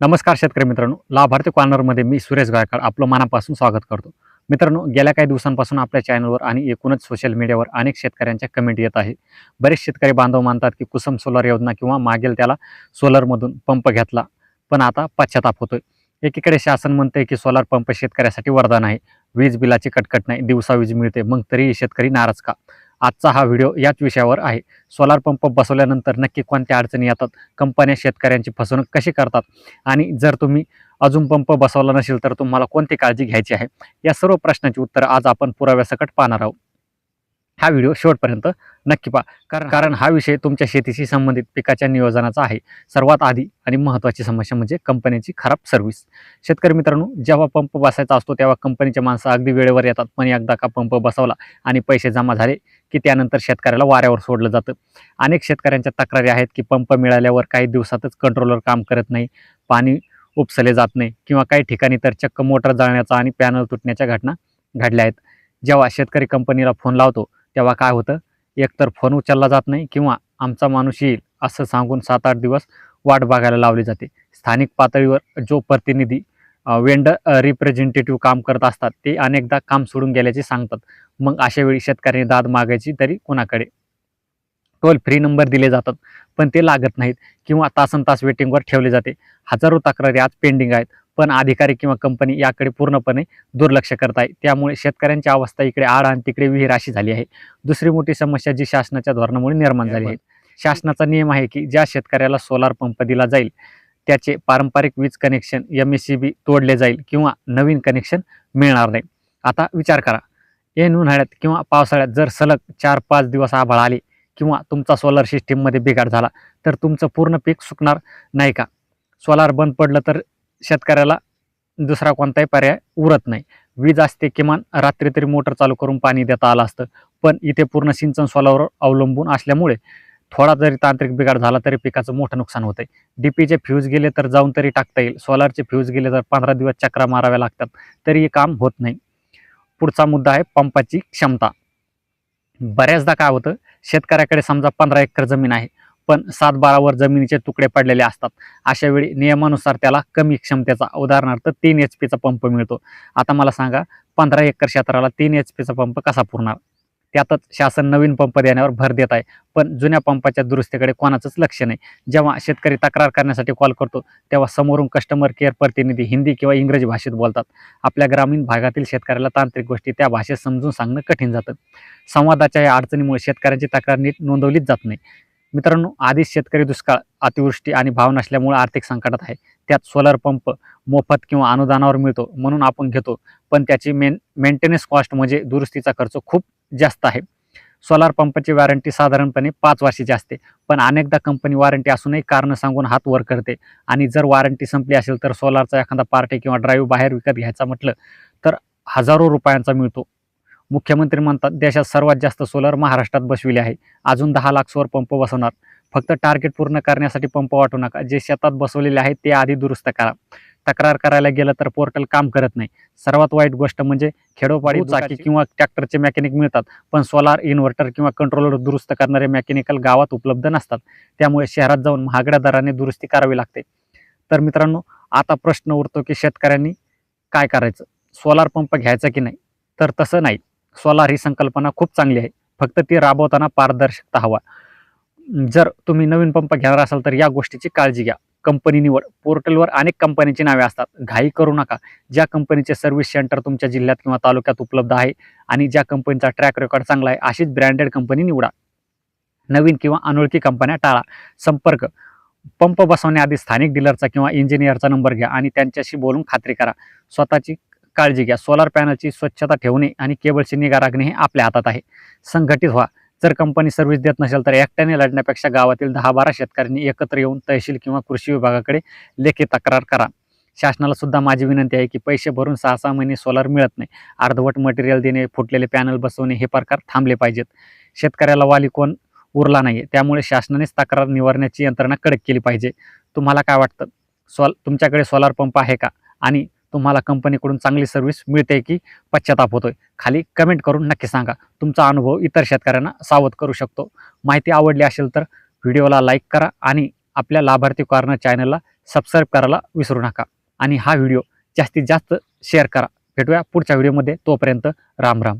नमस्कार शेतकरी मित्रांनो. लाभार्थी कॉर्नरमध्ये मी सुरेश गायकवाड आपलं मनापासून स्वागत करतो. मित्रांनो गेल्या काही दिवसांपासून आपल्या चॅनलवर आणि एकूणच सोशल मीडियावर अनेक शेतकऱ्यांच्या कमेंट येत आहे बरेच शेतकरी बांधव मानतात की कुसुम सोलर योजना किंवा मागेल त्याला सोलरमधून पंप घेतला पण आता पश्चाताप होतोय. एकीकडे शासन म्हणते की सोलार पंप शेतकऱ्यासाठी वरदान आहे. वीज बिलाची कटकट नाही दिवसा वीज मिळते मग तरीही शेतकरी नाराज का? आजचा हा व्हिडिओ याच विषयावर आहे. सोलार पंप बसवल्यानंतर नक्की कोणत्या अडचणी येतात? कंपन्या शेतकऱ्यांची फसवणूक कशी करतात? आणि जर तुम्ही अजून पंप बसवला नसेल तर तुम्हाला कोणती काळजी घ्यायची आहे? या सर्व प्रश्नांची उत्तर आज आपण पुराव्यासकट पाहणार आहोत. हा व्हिडिओ शेवटपर्यंत नक्की पहा. कारण कारण हा विषय तुमच्या शेतीशी संबंधित पिकाच्या नियोजनाचा आहे. सर्वात आधी आणि महत्त्वाची समस्या म्हणजे कंपनीची खराब सर्व्हिस शेतकरी मित्रांनो जेव्हा पंप बसायचा असतो तेव्हा कंपनीचे माणसं अगदी वेळेवर येतात. पण एकदा का पंप बसवला आणि पैसे जमा झाले की त्यानंतर शेतकऱ्याला वाऱ्यावर सोडलं जातं. अनेक शेतकऱ्यांच्या तक्रारी आहेत की पंप मिळाल्यावर काही दिवसातच कंट्रोलर काम करत नाही पाणी उपसले जात नाही किंवा काही ठिकाणी तर चक्क मोटर जळण्याचा आणि पॅनल तुटण्याच्या घटना घडल्या आहेत. जेव्हा शेतकरी कंपनीला फोन लावतो तेव्हा काय होतं? एकतर फोन उचलला जात नाही किंवा आमचा माणूस येईल असं सांगून सात आठ दिवस वाट बघायला लावली जाते. स्थानिक पातळीवर जो प्रतिनिधी वेंडर रिप्रेझेंटेटिव्ह काम करत असतात ते अनेकदा काम सोडून गेल्याचे सांगतात. मग अशा वेळी शेतकऱ्यांनी दाद मागायची तरी कोणाकडे? टोल फ्री नंबर दिले जातात पण ते लागत नाहीत किंवा तासन तास वेटिंगवर ठेवले जाते. हजारो तक्रारी आज पेंडिंग आहेत. पण अधिकारी किंवा कंपनी याकडे पूर्णपणे दुर्लक्ष करत आहे त्यामुळे शेतकऱ्यांची अवस्था इकडे आड आणि तिकडे विहीर अशी झाली आहे. दुसरी मोठी समस्या जी शासनाच्या धोरणामुळे निर्माण झाली आहे. शासनाचा नियम आहे की ज्या शेतकऱ्याला सोलार पंप दिला जाईल त्याचे पारंपरिक वीज connection M S C B तोडले जाईल किंवा नवीन कनेक्शन मिळणार नाही. आता विचार करा. ऐन उन्हाळ्यात किंवा पावसाळ्यात जर सलग चार पाच दिवस आभाळ आले किंवा तुमचा सोलार सिस्टीममध्ये बिघाड झाला तर तुमचं पूर्ण पीक सुकणार नाही का? सोलार बंद पडलं तर शेतकऱ्याला दुसरा कोणताही पर्याय उरत नाही. वीज असते किमान रात्री तरी मोटर चालू करून पाणी देता आलं असतं. पण इथे पूर्ण सिंचन सोलावर अवलंबून असल्यामुळे थोडा जरी तांत्रिक बिघाड झाला तरी पिकाचं मोठं नुकसान होतंय. डीपीचे फ्यूज गेले तर जाऊन तरी टाकता येईल. सोलारचे फ्यूज गेले तर पंधरा दिवस चक्रा माराव्या लागतात. तरी हे काम होत नाही. पुढचा मुद्दा आहे पंपाची क्षमता. बऱ्याचदा काय होतं? शेतकऱ्याकडे समजा पंधरा एकर जमीन आहे. पण सात बारावर जमिनीचे तुकडे पडलेले असतात. अशा वेळी नियमानुसार त्याला कमी क्षमतेचा उदाहरणार्थ तीन एच पीचा पंप मिळतो. आता मला सांगा पंधरा एकर क्षेत्राला तीन एच पीचा पंप कसा पुरणार? त्यातच शासन नवीन पंप देण्यावर भर देत आहे. पण जुन्या पंपाच्या दुरुस्तीकडे कोणाचंच लक्ष नाही. जेव्हा शेतकरी तक्रार करण्यासाठी कॉल करतो तेव्हा समोरून कस्टमर केअर प्रतिनिधी हिंदी किंवा इंग्रजी भाषेत बोलतात. आपल्या ग्रामीण भागातील शेतकऱ्याला तांत्रिक गोष्टी त्या भाषेत समजून सांगणं कठीण जातं. संवादाच्या या अडचणीमुळे शेतकऱ्यांची तक्रार नीट नोंदवलीच जात नाही. मित्रांनो आधीच शेतकरी दुष्काळ अतिवृष्टी आणि भाव नसल्यामुळे आर्थिक संकटात आहे. त्यात सोलर पंप मोफत किंवा अनुदानावर मिळतो म्हणून आपण घेतो. पण त्याची मेन मेंटेनन्स कॉस्ट म्हणजे दुरुस्तीचा खर्च खूप जास्त आहे. सोलार पंपाची वॉरंटी साधारणपणे पाच वर्षाची असते. पण अनेकदा कंपनी वॉरंटी असूनही कारणं सांगून हात वर करते. आणि जर वॉरंटी संपली असेल तर सोलारचा एखादा पार्टी किंवा ड्राईव्ह बाहेर विकत घ्यायचा म्हटलं तर हजारो रुपयांचा मिळतो. मुख्यमंत्री म्हणतात देशात सर्वात जास्त सोलर महाराष्ट्रात बसविले आहे. अजून दहा लाख सौर पंप बसवणार. फक्त टार्गेट पूर्ण करण्यासाठी पंप वाटू नका. जे शेतात बसवलेले आहेत ते आधी दुरुस्त करा. तक्रार करायला गेलं तर पोर्टल काम करत नाही. सर्वात वाईट गोष्ट म्हणजे खेडोपाडी चाकी किंवा ट्रॅक्टरचे मेकॅनिक मिळतात पण सोलार इन्व्हर्टर किंवा कंट्रोलर दुरुस्त करणारे मेकॅनिकल गावात उपलब्ध नसतात. त्यामुळे शहरात जाऊन महागड्या दराने दुरुस्ती करावी लागते. तर मित्रांनो आता प्रश्न उरतो की शेतकऱ्यांनी काय करायचं? सोलार पंप घ्यायचा की नाही? तर तसं नाही. सोलार ही संकल्पना खूप चांगली आहे. फक्त ती राबवताना पारदर्शकता हवा. जर तुम्ही नवीन पंप घेणार असाल तर या गोष्टीची काळजी घ्या. कंपनी निवड. पोर्टलवर अनेक कंपनीची नावे असतात. घाई करू नका. ज्या कंपनीचे सर्व्हिस सेंटर तुमच्या जिल्ह्यात किंवा तालुक्यात उपलब्ध आहे आणि ज्या कंपनीचा ट्रॅक रेकॉर्ड चांगला आहे अशीच ब्रँडेड कंपनी निवडा. नवीन किंवा अनोळखी कंपन्या टाळा. संपर्क. पंप बसवण्याआधी स्थानिक डीलरचा किंवा इंजिनियरचा नंबर घ्या आणि त्यांच्याशी बोलून खात्री करा. स्वतःची काळजी घ्या. सोलार पॅनलची स्वच्छता ठेवणे आणि केबलची निगा राखणे हे आपल्या हातात आहे. संघटित व्हा. जर कंपनी सर्व्हिस देत नसेल तर एकट्याने लढण्यापेक्षा गावातील दहा बारा शेतकऱ्यांनी एकत्र येऊन तहसील किंवा कृषी विभागाकडे लेखी तक्रार करा. शासनाला सुद्धा माझी विनंती आहे की पैसे भरून सहा सहा महिने सोलार मिळत नाही. अर्धवट मटेरियल देणे फुटलेले पॅनल बसवणे हे प्रकार थांबले पाहिजेत. शेतकऱ्याला वाली कोण उरला नाही त्यामुळे शासनानेच तक्रार निवारण्याची यंत्रणा कडक केली पाहिजे. तुम्हाला काय वाटतं? सोल तुमच्याकडे सोलार पंप आहे का? आणि तुम्हाला कंपनीकडून चांगली सर्व्हिस मिळते की पश्चाताप होतोय. खाली कमेंट करून नक्की सांगा. तुमचा अनुभव इतर शेतकऱ्यांना सावध करू शकतो. माहिती आवडली असेल तर व्हिडिओला लाईक करा आणि आपल्या लाभार्थी कॉर्नर चॅनलला सबस्क्राईब करायला विसरू नका. आणि हा व्हिडिओ जास्तीत जास्त शेअर करा. भेटूया पुढच्या व्हिडिओमध्ये तोपर्यंत राम राम.